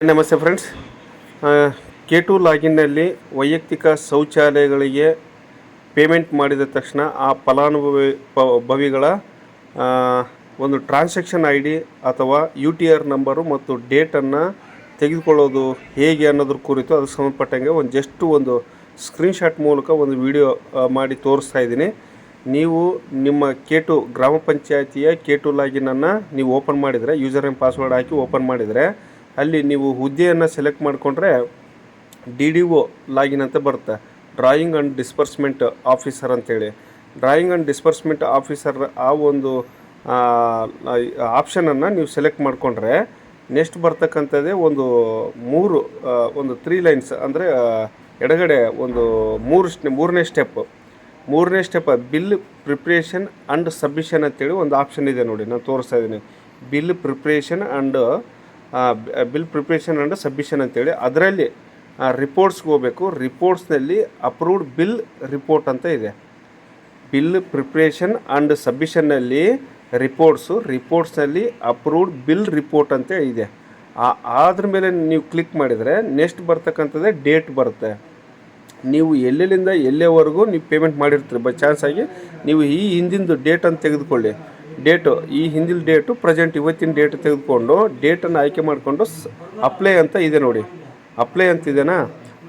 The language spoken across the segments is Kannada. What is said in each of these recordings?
ನಮಸ್ತೆ ಫ್ರೆಂಡ್ಸ್ ಕೆ ಟು ಲಾಗಿನ್ನಲ್ಲಿ ವೈಯಕ್ತಿಕ ಶೌಚಾಲಯಗಳಿಗೆ ಪೇಮೆಂಟ್ ಮಾಡಿದ ತಕ್ಷಣ ಆ ಫಲಾನುಭವಿ ಭವಿಗಳ ಒಂದು ಟ್ರಾನ್ಸಾಕ್ಷನ್ ಐ ಡಿ ಅಥವಾ ಯು ಟಿ ಆರ್ ನಂಬರು ಮತ್ತು ಡೇಟನ್ನು ತೆಗೆದುಕೊಳ್ಳೋದು ಹೇಗೆ ಅನ್ನೋದ್ರ ಕುರಿತು ಅದಕ್ಕೆ ಸಂಬಂಧಪಟ್ಟಂಗೆ ಒಂದು ಜಸ್ಟ್ ಒಂದು ಸ್ಕ್ರೀನ್ಶಾಟ್ ಮೂಲಕ ಒಂದು ವಿಡಿಯೋ ಮಾಡಿ ತೋರಿಸ್ತಾ ಇದ್ದೀನಿ. ನೀವು ನಿಮ್ಮ ಕೆ ಟು ಗ್ರಾಮ ಪಂಚಾಯತಿಯ ಕೆ ಟು ಲಾಗಿನನ್ನು ನೀವು ಓಪನ್ ಮಾಡಿದರೆ ಯೂಸರ್ ನೇಮ್ ಪಾಸ್ವರ್ಡ್ ಹಾಕಿ ಓಪನ್ ಮಾಡಿದರೆ ಅಲ್ಲಿ ನೀವು ಹುದ್ದೆಯನ್ನು ಸೆಲೆಕ್ಟ್ ಮಾಡಿಕೊಂಡ್ರೆ ಡಿ ಡಿ ಒ ಲಾಗಿನ್ ಅಂತ ಬರುತ್ತೆ. ಡ್ರಾಯಿಂಗ್ ಆ್ಯಂಡ್ ಡಿಸ್ಪರ್ಸ್ಮೆಂಟ್ ಆಫೀಸರ್ ಅಂತೇಳಿ. ಡ್ರಾಯಿಂಗ್ ಆ್ಯಂಡ್ ಡಿಸ್ಪರ್ಸ್ಮೆಂಟ್ ಆಫೀಸರ್ ಆ ಒಂದು ಆಪ್ಷನನ್ನು ನೀವು ಸೆಲೆಕ್ಟ್ ಮಾಡಿಕೊಂಡ್ರೆ ನೆಕ್ಸ್ಟ್ ಬರ್ತಕ್ಕಂಥದ್ದೇ ಒಂದು ಮೂರು ಒಂದು ತ್ರೀ ಲೈನ್ಸ್ ಅಂದರೆ ಎಡಗಡೆ ಒಂದು ಮೂರು ಮೂರನೇ ಸ್ಟೆಪ್ ಮೂರನೇ step bill preparation and submission ಅಂತೇಳಿ ಒಂದು ಆಪ್ಷನ್ ಇದೆ ನೋಡಿ, ನಾನು ತೋರಿಸ್ತಾ ಇದ್ದೀನಿ. Bill preparation and bill preparation and submission ಅಂತೇಳಿ. ಅದರಲ್ಲಿ ರಿಪೋರ್ಟ್ಸ್ಗೆ ಹೋಗಬೇಕು. ರಿಪೋರ್ಟ್ಸ್ನಲ್ಲಿ ಅಪ್ರೂವ್ಡ್ ಬಿಲ್ ರಿಪೋರ್ಟ್ ಅಂತ ಇದೆ. ಬಿಲ್ ಪ್ರಿಪ್ರೇಷನ್ ಆ್ಯಂಡ್ ಸಬ್ಮಿಷನ್ನಲ್ಲಿ ರಿಪೋರ್ಟ್ಸು ರಿಪೋರ್ಟ್ಸ್ನಲ್ಲಿ ಅಪ್ರೂವ್ಡ್ ಬಿಲ್ ರಿಪೋರ್ಟ್ ಅಂತ ಇದೆ. ಆ ಅದ್ರ ಮೇಲೆ ನೀವು ಕ್ಲಿಕ್ ಮಾಡಿದರೆ ನೆಕ್ಸ್ಟ್ ಬರ್ತಕ್ಕಂಥದ್ದೇ ಡೇಟ್ ಬರುತ್ತೆ. ನೀವು ಎಲ್ಲೆಲ್ಲಿಂದ ಎಲ್ಲೇವರೆಗೂ ನೀವು ಪೇಮೆಂಟ್ ಮಾಡಿರ್ತೀರಿ ಬೈ ಚಾನ್ಸ್ ಆಗಿ. ನೀವು ಈ ಹಿಂದಿಂದು ಡೇಟನ್ನು ತೆಗೆದುಕೊಳ್ಳಿ. ಡೇಟು, ಈ ಹಿಂದಿನ ಡೇಟು ಪ್ರೆಸೆಂಟ್ ಇವತ್ತಿನ ಡೇಟ್ ತೆಗೆದುಕೊಂಡು ಡೇಟನ್ನು ಆಯ್ಕೆ ಮಾಡಿಕೊಂಡು ಅಪ್ಲೈ ಅಂತ ಇದೆ ನೋಡಿ. ಅಪ್ಲೈ ಅಂತಿದೆನಾ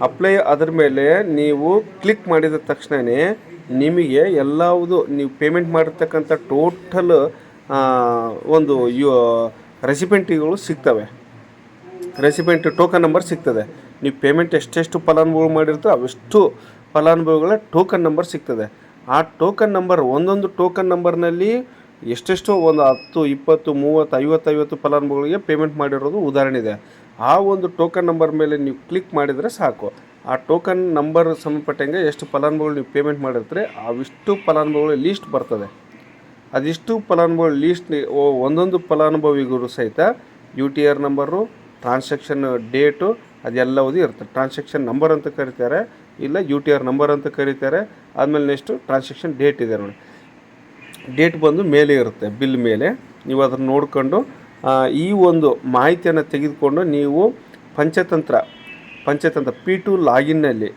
ಅಪ್ಲೈ ಅದರ ಮೇಲೆ ನೀವು ಕ್ಲಿಕ್ ಮಾಡಿದ ತಕ್ಷಣವೇ ನಿಮಗೆ ಎಲ್ಲವುದು, ನೀವು ಪೇಮೆಂಟ್ ಮಾಡಿರ್ತಕ್ಕಂಥ ಟೋಟಲ್ ಒಂದು ಯು ರೆಸಿಪೆಂಟಿಗಳು ಸಿಗ್ತವೆ. ರೆಸಿಪೆಂಟ್ ಟೋಕನ್ ನಂಬರ್ ಸಿಗ್ತದೆ. ನೀವು ಪೇಮೆಂಟ್ ಎಷ್ಟೆಷ್ಟು ಫಲಾನುಭವಿಗಳು ಮಾಡಿರ್ತೋ ಅವೆಷ್ಟು ಫಲಾನುಭವಿಗಳ ಟೋಕನ್ ನಂಬರ್ ಸಿಗ್ತದೆ. ಆ ಟೋಕನ್ ನಂಬರ್ ಒಂದೊಂದು ಟೋಕನ್ ನಂಬರ್ನಲ್ಲಿ ಎಷ್ಟೆಷ್ಟೋ ಒಂದು ಹತ್ತು, ಇಪ್ಪತ್ತು, ಮೂವತ್ತು ಐವತ್ತು ಐವತ್ತು ಫಲಾನುಭವಿಗಳಿಗೆ ಪೇಮೆಂಟ್ ಮಾಡಿರೋದು ಉದಾಹರಣೆ ಇದೆ. ಆ ಒಂದು ಟೋಕನ್ ನಂಬರ್ ಮೇಲೆ ನೀವು ಕ್ಲಿಕ್ ಮಾಡಿದರೆ ಸಾಕು. ಆ ಟೋಕನ್ ನಂಬರ್ ಸಂಬಂಧಪಟ್ಟಂಗೆ ಎಷ್ಟು ಫಲಾನುಭವಿಗಳು ನೀವು ಪೇಮೆಂಟ್ ಮಾಡಿರ್ತಾರೆ, ಅವಿಷ್ಟು ಫಲಾನುಭವಿಗಳ ಲೀಸ್ಟ್ ಬರ್ತದೆ. ಅದಿಷ್ಟು ಫಲಾನುಭವಿ ಲೀಸ್ಟ್ ಒಂದೊಂದು ಫಲಾನುಭವಿಗೂ ಸಹಿತ U T R number transaction date ಅದೆಲ್ಲವೂ ಇರುತ್ತೆ. ಟ್ರಾನ್ಸಾಕ್ಷನ್ ನಂಬರ್ ಅಂತ ಕರೀತಾರೆ, ಇಲ್ಲ ಯು ಟಿ ಆರ್ ನಂಬರ್ ಅಂತ ಕರೀತಾರೆ. ಆದಮೇಲೆ ನೆಕ್ಸ್ಟು ಟ್ರಾನ್ಸಾಕ್ಷನ್ ಡೇಟ್ ಇದೆ ನೋಡಿ. ಡೇಟ್ ಬಂದು ಮೇಲೆ ಇರುತ್ತೆ, ಬಿಲ್ ಮೇಲೆ. ನೀವು ಅದನ್ನು ನೋಡಿಕೊಂಡು ಈ ಒಂದು ಮಾಹಿತಿಯನ್ನು ತೆಗೆದುಕೊಂಡು ನೀವು ಪಂಚತಂತ್ರ ಪಂಚತಂತ್ರ, ಪಿ ಟು ಲಾಗಿನ್ನಲ್ಲಿ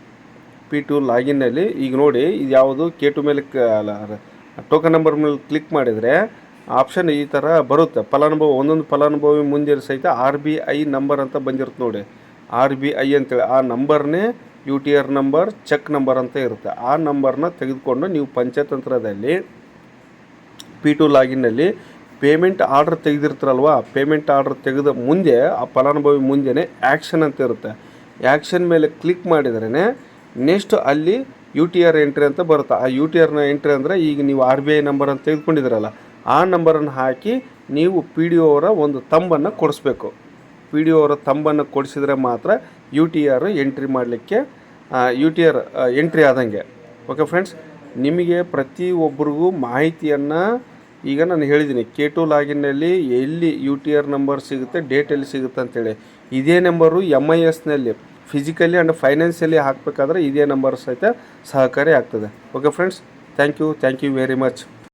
ಪಿ ಟು ಲಾಗಿನ್ನಲ್ಲಿ ಈಗ ನೋಡಿ, ಇದು ಯಾವುದು, ಕೆ ಟು ಮೇಲೆ ಟೋಕನ್ ನಂಬರ್ ಮೇಲೆ ಕ್ಲಿಕ್ ಮಾಡಿದರೆ ಆಪ್ಷನ್ ಈ ಥರ ಬರುತ್ತೆ. ಫಲಾನುಭವಿ, ಒಂದೊಂದು ಫಲಾನುಭವಿ ಮುಂದೆ ಸಹಿತ ಆರ್ ಬಿ ಐ ನಂಬರ್ ಅಂತ ಬಂದಿರುತ್ತೆ ನೋಡಿ. ಆರ್ ಬಿ ಐ ಅಂತೇಳಿ, ಆ ನಂಬರ್ನೇ U T R number, check number ಅಂತ ಇರುತ್ತೆ. ಆ ನಂಬರ್ನ ತೆಗೆದುಕೊಂಡು ನೀವು ಪಂಚತಂತ್ರದಲ್ಲಿ ಪಿ ಟು ಲಾಗಿನ್ನಲ್ಲಿ ಪೇಮೆಂಟ್ ಆರ್ಡ್ರ್ ತೆಗೆದಿರ್ತಾರಲ್ವ? ಪೇಮೆಂಟ್ ಆರ್ಡ್ರ್ ತೆಗೆದ ಮುಂದೆ, ಆ ಫಲಾನುಭವಿ ಮುಂದೆನೇ ಆ್ಯಕ್ಷನ್ ಅಂತ ಇರುತ್ತೆ. ಆ್ಯಕ್ಷನ್ ಮೇಲೆ ಕ್ಲಿಕ್ ಮಾಡಿದ್ರೇ ನೆಕ್ಸ್ಟ್ ಅಲ್ಲಿ ಯು ಟಿ ಆರ್ ಎಂಟ್ರಿ ಅಂತ ಬರುತ್ತೆ. ಆ ಯು ಟಿ ಆರ್ನ ಎಂಟ್ರಿ ಅಂದರೆ ಈಗ ನೀವು ಆರ್ ಬಿ ಐ ನಂಬರ್ ಅಂತ ತೆಗೆದುಕೊಂಡಿದ್ದೀರಲ್ಲ, ಆ ನಂಬರನ್ನು ಹಾಕಿ ನೀವು ಪಿ ಡಿ ಅವರ ಒಂದು ತಂಬನ್ನು ಕೊಡಿಸ್ಬೇಕು. ಪಿ ಡಿ ಅವರ ತಂಬನ್ನು ಕೊಡಿಸಿದ್ರೆ ಮಾತ್ರ ಯು ಟಿ ಆರ್ ಎಂಟ್ರಿ ಮಾಡಲಿಕ್ಕೆ ಯು ಟಿ ಆರ್ ಎಂಟ್ರಿ ಆದಂಗೆ. ಓಕೆ ಫ್ರೆಂಡ್ಸ್ ನಿಮಗೆ ಪ್ರತಿಯೊಬ್ಬರಿಗೂ ಮಾಹಿತಿಯನ್ನು ಈಗ ನಾನು ಹೇಳಿದ್ದೀನಿ ಕೆ ಟು ಲಾಗಿನ್ನಲ್ಲಿ ಎಲ್ಲಿ ಯು ಟಿ ಆರ್ ನಂಬರ್ ಸಿಗುತ್ತೆ ಡೇಟ್ ಎಲ್ಲಿ ಸಿಗುತ್ತೆ ಅಂತೇಳಿ. ಇದೇ ನಂಬರು ಎಂ ಐ ಎಸ್ನಲ್ಲಿ ಫಿಸಿಕಲಿ ಆ್ಯಂಡ್ ಫೈನಾನ್ಸಿಯಲಿ ಹಾಕಬೇಕಾದ್ರೆ ಇದೇ ನಂಬರ್ ಸಹಿತ ಸಹಕಾರಿ ಆಗ್ತದೆ. Okay friends thank you thank you very much